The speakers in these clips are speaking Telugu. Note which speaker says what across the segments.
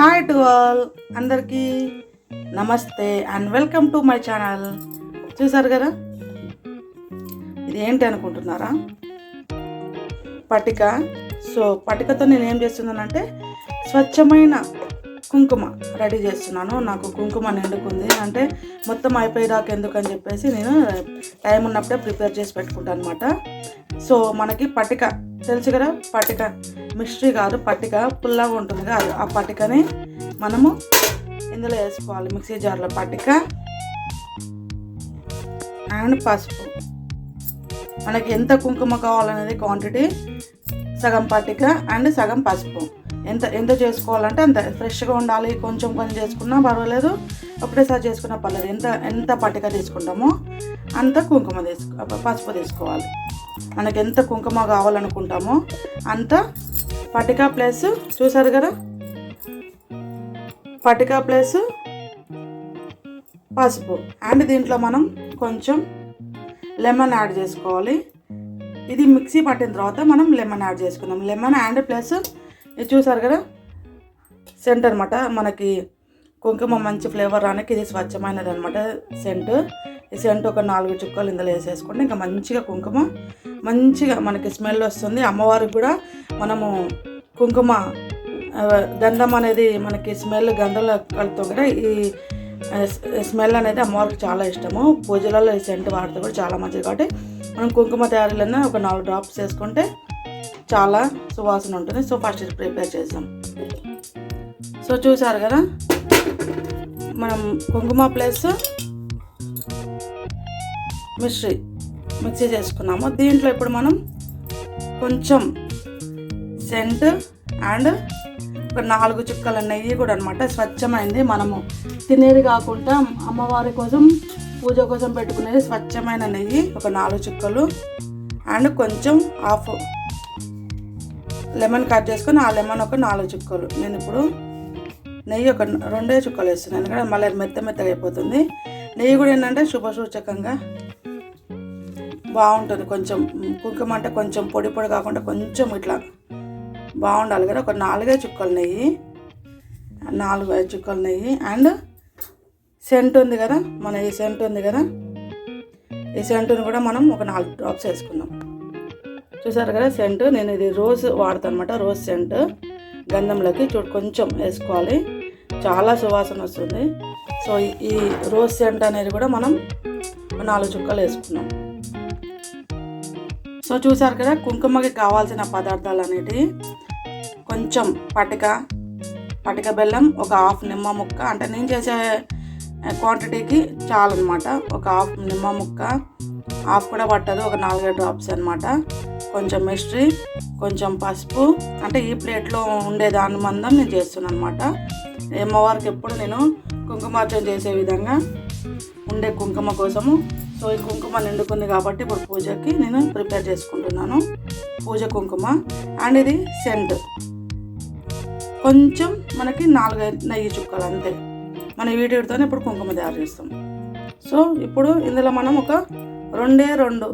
Speaker 1: హాయ్ టు ఆల్ అందరికీ నమస్తే and welcome to my channel చూసారు కదా? ఇది ఏంటి అనుకుంటున్నారా? పటిక. సో పటికతో నేను ఏం చేస్తున్నానంటే స్వచ్ఛమైన కుంకుమ రెడీ చేస్తున్నాను. నాకు కుంకుమ నిండుకుంది. అంటే మొత్తం అయిపోయేదాకా ఎందుకని చెప్పేసి నేను టైం ఉన్నప్పుడే ప్రిపేర్ చేసి పెట్టుకుంటాను అనమాట సో మనకి పటిక తెలుసు కదా? పట్టిక మిస్టరీ కాదు పట్టిక పుల్లగా ఉంటుంది కదా. ఆ పట్టికని మనము ఇందులో వేసుకోవాలి. మిక్సీ జార్లో పట్టిక అండ్ పసుపు. మనకి ఎంత కుంకుమ కావాలనేది క్వాంటిటీ సగం పట్టిక అండ్ సగం పసుపు. ఎంత ఎంత చేసుకోవాలంటే అంత. ఫ్రెష్గా ఉండాలి కొంచెం కొంచెం చేసుకున్నా పర్వాలేదు. ఒకటేసారి చేసుకున్నా పర్లేదు. ఎంత ఎంత పట్టిక తీసుకుంటామో అంత కుంకుమ తీసుకో పసుపు తీసుకోవాలి. మనకి ఎంత కుంకుమ కావాలనుకుంటామో అంత పటిక ప్లస్ చూసారు కదా? పటిక ప్లస్ పసుపు. అండ్ దీంట్లో మనం కొంచెం లెమన్ యాడ్ చేసుకోవాలి. ఇది మిక్సీ పట్టిన తర్వాత మనం లెమన్ యాడ్ చేసుకున్నాం లెమన్ అండ్ ప్లస్ ఇది చూసారు కదా? సెంట్ అనమాట మనకి కుంకుమ మంచి ఫ్లేవర్ రానికి ఇది స్వచ్ఛమైనది అనమాట సెంట్ ఈ సెంట్ ఒక నాలుగు చుక్కలు ఇందులో వేసేసుకుంటే ఇంకా మంచిగా కుంకుమ మంచిగా మనకి స్మెల్ వస్తుంది. అమ్మవారికి కూడా మనము కుంకుమ గంధం అనేది మనకి స్మెల్ గంధంలో కలుపుతాం కదా? ఈ స్మెల్ అనేది అమ్మవారికి చాలా ఇష్టము. పూజలలో ఈ సెంట్ వాడితే కూడా చాలా మంచిది. కాబట్టి మనం కుంకుమ తయారీలోనే ఒక నాలుగు డ్రాప్స్ వేసుకుంటే చాలా సువాసన ఉంటుంది. సో ఫస్ట్ ఇది ప్రిపేర్ చేద్దాం. సో చూసారు కదా? మనం కుంకుమ ప్లస్ మిశ్రీ మిక్సీ చేసుకున్నాము. దీంట్లో ఇప్పుడు మనం కొంచెం సెంట్ అండ్ ఒక నాలుగు చుక్కల నెయ్యి కూడా అనమాట స్వచ్ఛమైంది. మనము తినేది కాకుండా అమ్మవారి కోసం పూజ కోసం పెట్టుకునేది స్వచ్ఛమైన నెయ్యి. ఒక నాలుగు చుక్కలు అండ్ కొంచెం హాఫ్ లెమన్ కట్ చేసుకొని ఆ లెమన్ ఒక నాలుగు చుక్కలు. నేను ఇప్పుడు నెయ్యి ఒక రెండే చుక్కలు వేస్తున్నాను. ఎందుకంటే మళ్ళీ మెత్త మెత్తగా అయిపోతుంది. నెయ్యి కూడా ఏంటంటే శుభసూచకంగా బాగుంటుంది. కొంచెం కుంకుమ అంటే కొంచెం పొడి పొడి కాకుండా కొంచెం ఇట్లా బాగుండాలి. కదా ఒక నాలుగే చుక్కలు నెయ్యి. నాలుగు ఐదు చుక్కలు నెయ్యి. అండ్ సెంట్ ఉంది కదా మన ఈ సెంట్ ఉంది కదా. ఈ సెంటుని కూడా మనం ఒక నాలుగు డ్రాప్స్ వేసుకుందాం. చూసారు కదా సెంట్. నేను ఇది రోజ్ వాడతాను అనమాట రోజ్ సెంట్. గంధంలోకి చూడు కొంచెం వేసుకోవాలి. చాలా సువాసన వస్తుంది. సో ఈ- రోజ్ సెంట్ అనేది కూడా మనం నాలుగు చుక్కలు వేసుకున్నాం. సో చూసారు కదా కుంకుమకి కావాల్సిన పదార్థాలు అనేటివి కొంచెం పటిక పటిక బెల్లం ఒక హాఫ్ నిమ్మ ముక్క. అంటే నేను చేసే క్వాంటిటీకి చాలన్నమాట. ఒక హాఫ్ నిమ్మ ముక్క హాఫ్ కూడా పట్టదు ఒక నాలుగైదు డ్రాప్స్ అనమాట కొంచెం మిస్ట్రీ కొంచెం పసుపు అంటే ఈ ప్లేట్లో ఉండే దాని మందం నేను చేస్తున్నాను అనమాట అమ్మవారికి ఎప్పుడు నేను కుంకుమార్చన చేసే విధంగా ఉండే కుంకుమ కోసము. సో ఈ కుంకుమ నిండుకుంది కాబట్టి ఇప్పుడు పూజకి నేను ప్రిపేర్ చేసుకుంటున్నాను. పూజ కుంకుమ. అండ్ ఇది సెంట్. కొంచెం మనకి నాలుగైదు నెయ్యి చుక్కలు అంతే. మన వీటితోనే ఇప్పుడు కుంకుమ తయారు చేస్తాం. సో ఇప్పుడు ఇందులో మనం ఒక రెండే రెండు.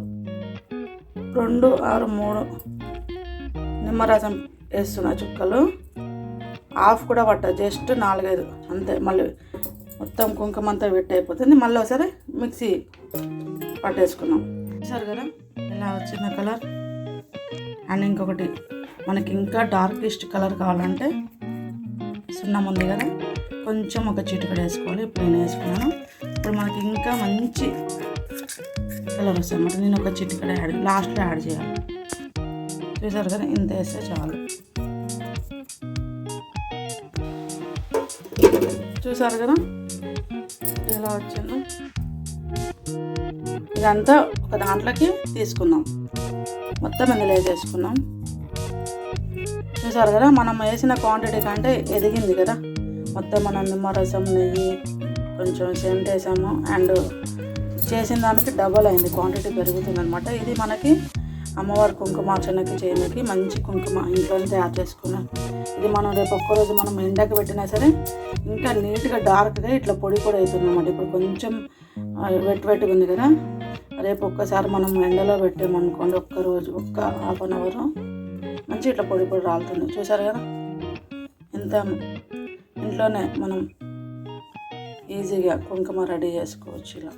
Speaker 1: రెండు ఆరు మూడు. నిమ్మరసం వేస్తున్నా చుక్కలు. ఆఫ్ కూడా పట్టదు జస్ట్ నాలుగైదు. అంతే మళ్ళీ మొత్తం కుంకుమ అంతా వెట్ అయిపోతుంది. మళ్ళీ ఒకసారి మిక్సీ పట్టేసుకున్నాం చూసారు కదా ఇలా వచ్చిన కలర్? అండ్ ఇంకొకటి మనకి ఇంకా డార్కెస్ట్ కలర్ కావాలంటే సున్నం ఉంది కదా కొంచెం ఒక చిటికడ వేసుకోవాలి. ఇప్పుడు నేను వేసుకున్నాను. ఇప్పుడు మనకి ఇంకా మంచి కలర్ వస్తుంది అన్నమాట నేను ఒక చిటికడ యాడ్ లాస్ట్లో యాడ్ చేయాలి. చూసారు కదా? ఇంత వేస్తే చాలు. చూసారు కదా? ఎలా వచ్చిందో? ఇదంతా ఒక దాంట్లోకి తీసుకుందాం. మొత్తం ఇందులో వేసేసుకున్నాం చూసారు కదా? మనం వేసిన క్వాంటిటీ కంటే ఎదిగింది కదా? మొత్తం మనం నిమ్మరసం నెయ్యి కొంచెం సెంట్ వేసాము. అండ్ చేసిన దానికి డబల్ అయింది. క్వాంటిటీ పెరుగుతుంది అనమాట ఇది మనకి అమ్మవారి కుంకుమార్చనకి చేయడానికి మంచి కుంకుమ ఇంట్లోనే తయారు చేసుకున్నాం. ఇది మనం రేపు ఒక్కరోజు మనం ఎండకి పెట్టినా సరే ఇంకా నీట్గా డార్క్గా ఇట్లా పొడి పొడి అవుతుంది అనమాట ఇప్పుడు కొంచెం ఆ, వెట్ వెట్గా ఉంది కదా. రేపు ఒక్కసారి మనం ఎండలో పెట్టామనుకోండి ఒక్క రోజు ఒక్క హాఫ్ అన్ అవర్ మంచి ఇట్లా పొడి పొడి రాలుతుంది. చూసారు కదా? ఎంత ఇంట్లోనే మనం ఈజీగా కుంకుమ రెడీ చేసుకోవచ్చు ఇలా.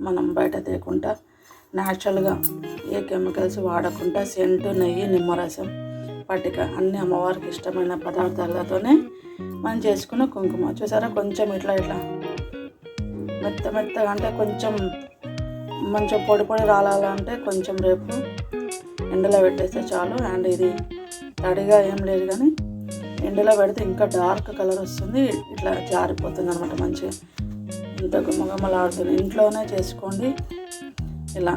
Speaker 1: మనం బయట తేకుండా న్యాచురల్గా ఏ కెమికల్స్ వాడకుండా సెంటు నెయ్యి నిమ్మరసం పట్టిక అన్ని అమ్మవారికి ఇష్టమైన పదార్థాలతోనే మనం చేసుకున్న కుంకుమ. చూసారా? కొంచెం ఇట్లా ఇట్లా. మెత్త మెత్తగా అంటే కొంచెం మంచిగా పొడి పొడి రాలాలంటే కొంచెం రేపు ఎండలో పెట్టేస్తే చాలు. అండ్ ఇది తడిగా ఏం లేదు కానీ ఎండలో పెడితే ఇంకా డార్క్ కలర్ వస్తుంది. ఇట్లా జారిపోతుంది అనమాట మంచిగా. ఇంత గుమగుమలాడుతుంది ఇంట్లోనే చేసుకోండి. ఇలా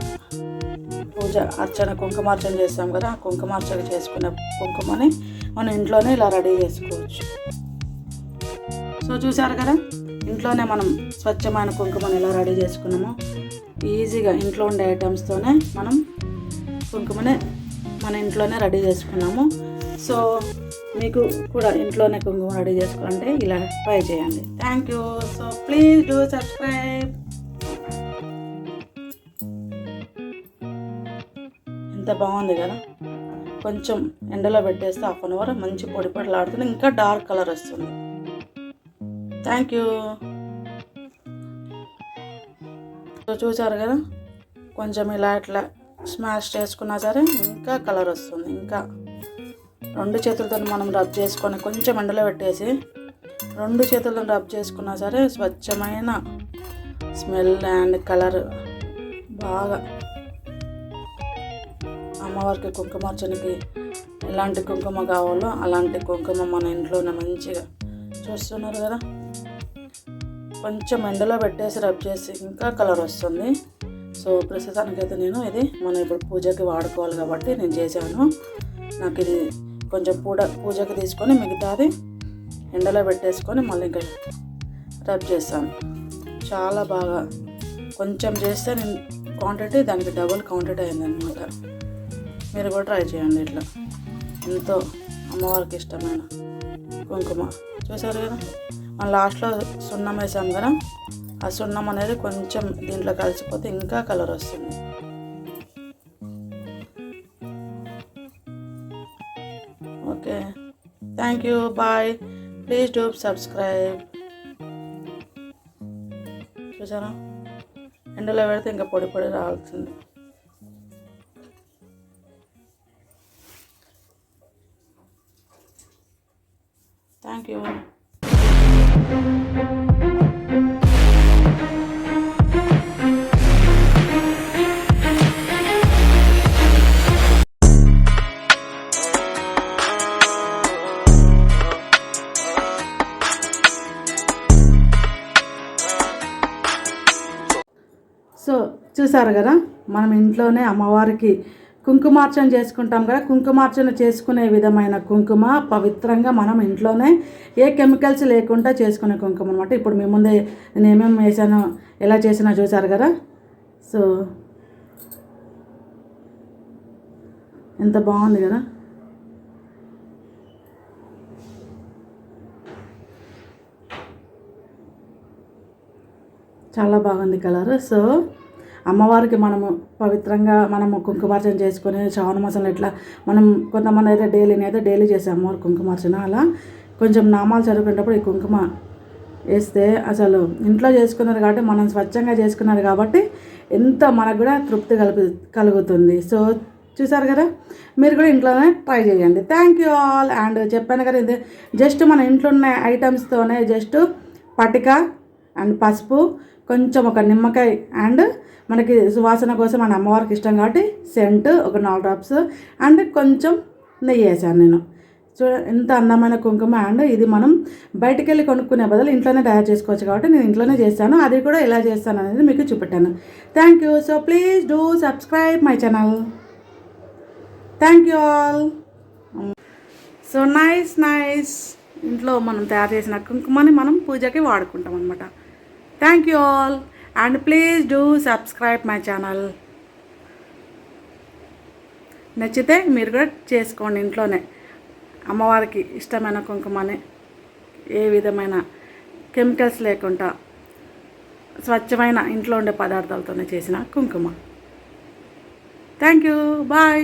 Speaker 1: పూజ అర్చన కుంకుమార్చన చేస్తాం కదా ఆ కుంకుమార్చన చేసుకున్న కుంకుమని మనం ఇంట్లోనే ఇలా రెడీ చేసుకోవచ్చు. సో చూసారు కదా ఇంట్లోనే మనం స్వచ్ఛమైన కుంకుమని ఎలా రెడీ చేసుకున్నామో ఈజీగా ఇంట్లో ఉండే ఐటమ్స్తోనే మనం కుంకుమనే మన ఇంట్లోనే రెడీ చేసుకున్నాము. సో మీకు కూడా ఇంట్లోనే కుంకుమ రెడీ చేసుకుంటే ఇలా ట్రై చేయండి. Thank you so please do subscribe ఎంత బాగుంది కదా? కొంచెం ఎండలో పెట్టేస్తే హాఫ్ అన్ అవర్ మంచి పొడి పొడిలాడుతుంది ఇంకా డార్క్ కలర్ వస్తుంది. థ్యాంక్ యూ చూసారు కదా? కొంచెం ఇలా ఇట్లా స్మాష్ చేసుకున్నా సరే ఇంకా కలర్ వస్తుంది ఇంకా రెండు చేతులతో మనం రబ్ చేసుకొని కొంచెం ఎండలో పెట్టేసి రెండు చేతులతో రబ్ చేసుకున్నా సరే స్వచ్ఛమైన స్మెల్ అండ్ కలర్ బాగా అమ్మవారికి కుంకుమార్చనకి ఎలాంటి కుంకుమ కావాలో అలాంటి కుంకుమ మన ఇంట్లోనే మంచిగా చూస్తున్నారు కదా. కొంచెం ఎండలో పెట్టేసి రబ్ చేసి ఇంకా కలర్ వస్తుంది. సో ప్రస్తుతానికైతే నేను ఇది మనం ఇప్పుడు పూజకి వాడుకోవాలి కాబట్టి నేను చేశాను. నాకు ఇది కొంచెం పూడ పూజకి తీసుకొని మిగతాది ఎండలో పెట్టేసుకొని మళ్ళీ ఇంకా రబ్ చేస్తాను. చాలా బాగా కొంచెం చేస్తే నేను క్వాంటిటీ దానికి డబుల్ క్వాంటిటీ అయిందనమాట మీరు కూడా ట్రై చేయండి ఇట్లా. ఎంతో అమ్మవారికి ఇష్టమైన కుంకుమ. చూసారు కదా? మనం లాస్ట్లో సున్నం వేసాం కదా? ఆ సున్నం అనేది కొంచెం దీంట్లో కలిసిపోతే ఇంకా కలర్ వస్తుంది. Thank you bye please do subscribe చూసారా? ఎండలో పెడితే ఇంకా పొడి పొడి రావాల్సింది. థ్యాంక్ యూ చూసారు కదా? మనం ఇంట్లోనే అమ్మవారికి కుంకుమార్చన చేసుకుంటాం కదా? కుంకుమార్చన చేసుకునే విధమైన కుంకుమ పవిత్రంగా మనం ఇంట్లోనే ఏ కెమికల్స్ లేకుండా చేసుకునే కుంకుమ అనమాట ఇప్పుడు మీ ముందే నేను ఏమేమి వేసానో ఎలా చేసినా చూసారు కదా? సో ఎంత బాగుంది కదా? చాలా బాగుంది కలర్. సో అమ్మవారికి మనము పవిత్రంగా మనము కుంకుమార్చన చేసుకొని శ్రావణ మాసంలో ఇట్లా మనం కొంతమంది అయితే డైలీని అయితే డైలీ చేసే అమ్మవారి కుంకుమార్చన అలా కొంచెం నామాలు చదువుకునేటప్పుడు ఈ కుంకుమ వేస్తే అసలు ఇంట్లో చేసుకున్నారు కాబట్టి మనం స్వచ్ఛంగా చేసుకున్నారు కాబట్టి ఎంత మనకు కూడా తృప్తి కలుగు కలుగుతుంది. సో చూసారు కదా? మీరు కూడా ఇంట్లోనే ట్రై చేయండి. థ్యాంక్ యూ ఆల్ అండ్ చెప్పాను కదా ఇది జస్ట్ మన ఇంట్లో ఉన్న ఐటమ్స్తోనే జస్ట్ పటిక అండ్ పసుపు కొంచెం ఒక నిమ్మకాయ అండ్ మనకి సువాసన కోసం మన అమ్మవారికి ఇష్టం కాబట్టి సెంట్ ఒక నాలుగు డ్రాప్స్ అండ్ కొంచెం నెయ్యి వేసాను నేను. చూడ ఎంత అందమైన కుంకుమ అండ్ ఇది మనం బయటకు వెళ్ళి కొనుక్కునే బదులు ఇంట్లోనే తయారు చేసుకోవచ్చు కాబట్టి నేను ఇంట్లోనే చేస్తాను. అది కూడా ఎలా చేస్తాను అనేది మీకు చూపెట్టాను. Thank you so please do subscribe my channel thank you all so nice nice ఇంట్లో మనం తయారు చేసిన కుంకుమని మనం పూజకి వాడుకుంటాం అనమాట thank you all and please do subscribe my channel నచ్చితే మీరు కూడా చేసుకోండి ఇంట్లోనే. అమ్మవారికి ఇష్టమైన కుంకుమని ఏ విధమైన కెమికల్స్ లేకుండా స్వచ్ఛమైన ఇంట్లో ఉండే పదార్థాలతోనే చేసిన కుంకుమ. Thank you bye